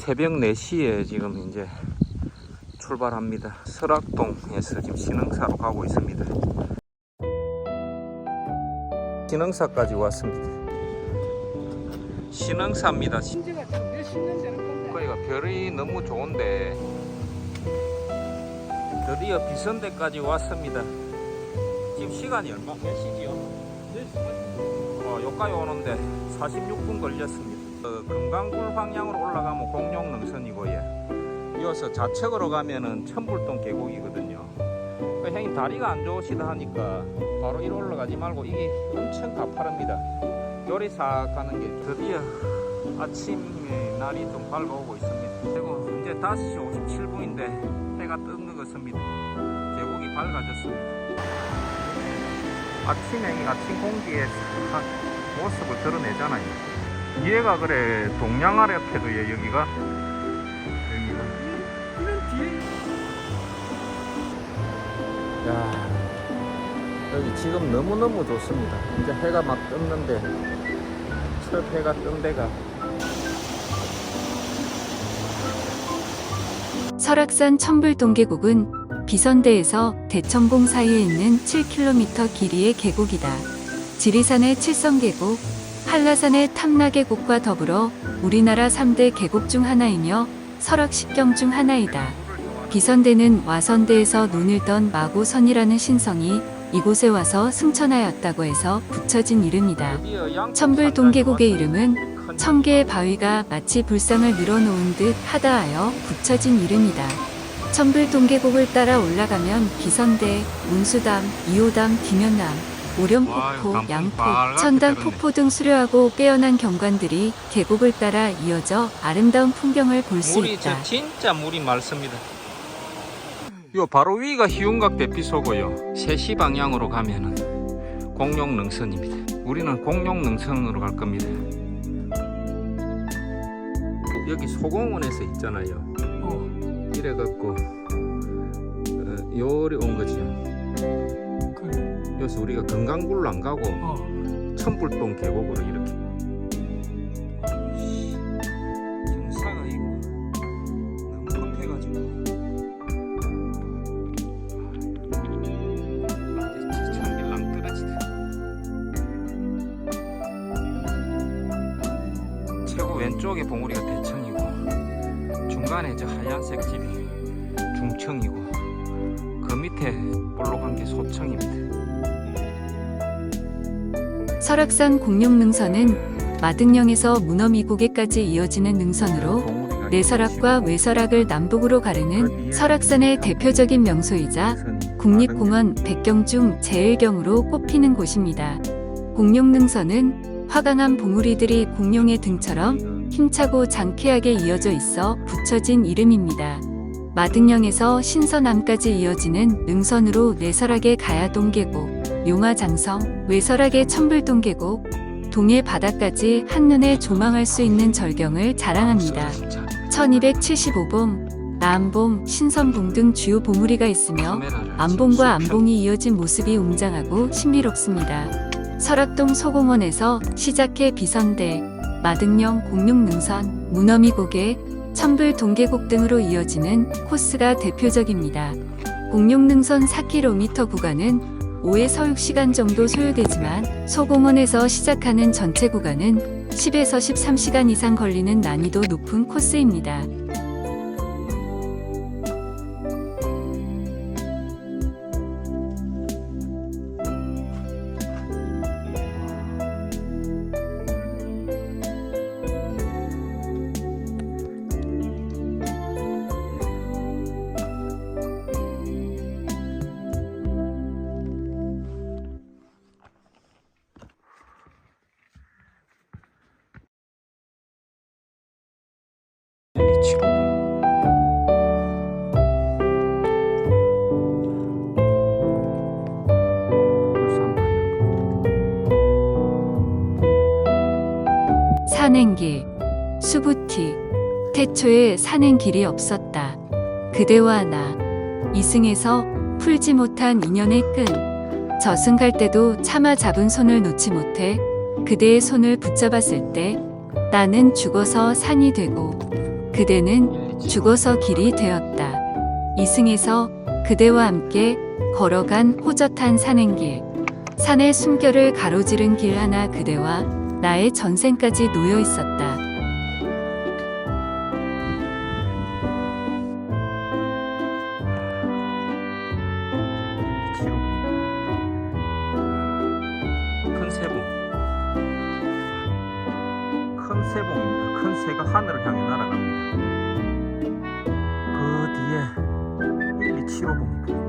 새벽 4시에 지금 이제 출발합니다. 설악동에서 지금 신흥사로 가고 있습니다. 신흥사까지 왔습니다. 신흥사입니다. 신- 신지가 지금 몇 십 년 되는 건데 거기가 별이 너무 좋은데 드디어 비선대까지 왔습니다. 지금 시간이 얼마 몇 시지요? 어, 여기까지 오는데 46분 걸렸습니다. 어, 금강굴 방향으로 올라가면 공룡 능선이고 예. 이어서 좌측으로 가면은 천불동 계곡이거든요. 그 형님 다리가 안 좋으시다 하니까 바로 이리 올라가지 말고 이게 엄청 가파릅니다. 요리사 가는 게 드디어 아침에 날이 좀 밝아오고 있습니다. 그리고 이제 5시 57분인데 해가 뜨는 것 같습니다. 계곡이 밝아졌습니다. 아침에 이 아침 공기의 한 모습을 드러내잖아요. 얘가 그래 동양아래 옆에도 얘 여기가 여기가 이런 뒤에 야 여기 지금 너무너무 좋습니다. 이제 해가 막 떴는데 첫 해가 뜬 데가 설악산 천불동계곡은 비선대에서 대천봉 사이에 있는 7km 길이의 계곡이다. 지리산의 칠성계곡, 한라산의 탐나계곡과 더불어 우리나라 3대 계곡 중 하나이며 설악십경 중 하나이다. 비선대는 와선대에서 논을 던 마고선이라는 신성이 이곳에 와서 승천하였다고 해서 붙여진 이름이다. 천불 동계곡의 이름은 천 개의 바위가 마치 불상을 늘어놓은 듯 하다 하여 붙여진 이름이다. 천불 동계곡을 따라 올라가면 기선대, 운수담, 이호담, 김연남, 와, 오령폭포, 이거 양포, 천당폭포 등 수려하고 빼어난 경관들이 계곡을 따라 이어져 아름다운 풍경을 볼 수 물이 있다. 저 진짜 물이 맑습니다. 요 바로 위가 희운각 대피소고요. 3시 방향으로 가면은 공룡 능선입니다. 우리는 공룡 능선으로 갈 겁니다. 여기 소공원에서 있잖아요. 어, 이래 갖고 어, 요리 온 거지요. 그래. 여기서 우리가 건강굴로 안 가고 어. 천불동 계곡으로 이렇게 경사가 이거 아주 참길랑 떨어지다 최고 왼쪽에 봉우리가 대청이고 중간에 저 하얀색 집이 중청이고 그 밑에 볼록한 게 소청입니다 설악산 공룡능선은 마등령에서 문어미고개까지 이어지는 능선으로 내설악과 외설악을 남북으로 가르는 설악산의 대표적인 명소이자 국립공원 백경 중 제일경으로 꼽히는 곳입니다. 공룡능선은 화강한 봉우리들이 공룡의 등처럼 힘차고 장쾌하게 이어져 있어 붙여진 이름입니다. 마등령에서 신서남까지 이어지는 능선으로 내설악의 가야동 계곡, 용화장성, 외설악의 천불동 계곡, 동해 바다까지 한눈에 조망할 수 있는 절경을 자랑합니다. 1275봉, 남봉, 신선봉 등 주요 봉우리가 있으며 안봉과 안봉이 이어진 모습이 웅장하고 신비롭습니다. 설악동 소공원에서 시작해 비선대, 마등령 공룡능선, 문어미고개, 천불 동계곡 등으로 이어지는 코스가 대표적입니다. 공룡능선 4km 구간은 5에 서 6시간 정도 소요되지만 소공원에서 시작하는 전체 구간은 10에서 13시간 이상 걸리는 난이도 높은 코스입니다. 산행길, 수부티, 태초에 산행길이 없었다. 그대와 나, 이승에서 풀지 못한 인연의 끈, 저승 갈 때도 차마 잡은 손을 놓지 못해 그대의 손을 붙잡았을 때 나는 죽어서 산이 되고 그대는 죽어서 길이 되었다. 이승에서 그대와 함께 걸어간 호젓한 산행길. 산의 숨결을 가로지른 길 하나 그대와 나의 전생까지 놓여 있었다. 큰 세봉. 큰 세봉입니다. 큰 새가 하늘을 향해 날아갑니다. 그 뒤에 1275봉이 보입니다.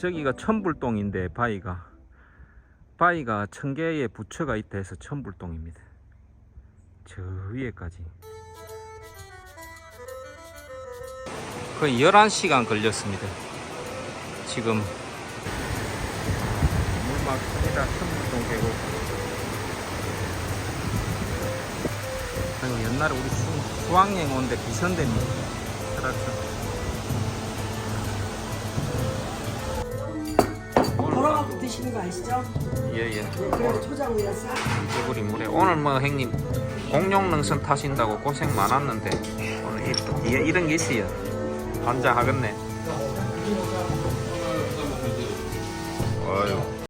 저기가 천불동인데 바위가 바위가 천 개의 부처가 있다 해서 천불동입니다. 저 위에까지 거의 11시간 걸렸습니다. 지금 물막 큽니다. 천불동 계곡 아이고 옛날에 우리 수, 수학여행 온데 비선대입니다. 트라크 드시는 거 아시죠? 예예. 그래서 초장우야 싹. 개구리 물에 오늘 뭐 형님 공룡 능선 타신다고 고생 많았는데 오늘 이, 또 뒤에 이런 게 있어요 환장 하겠네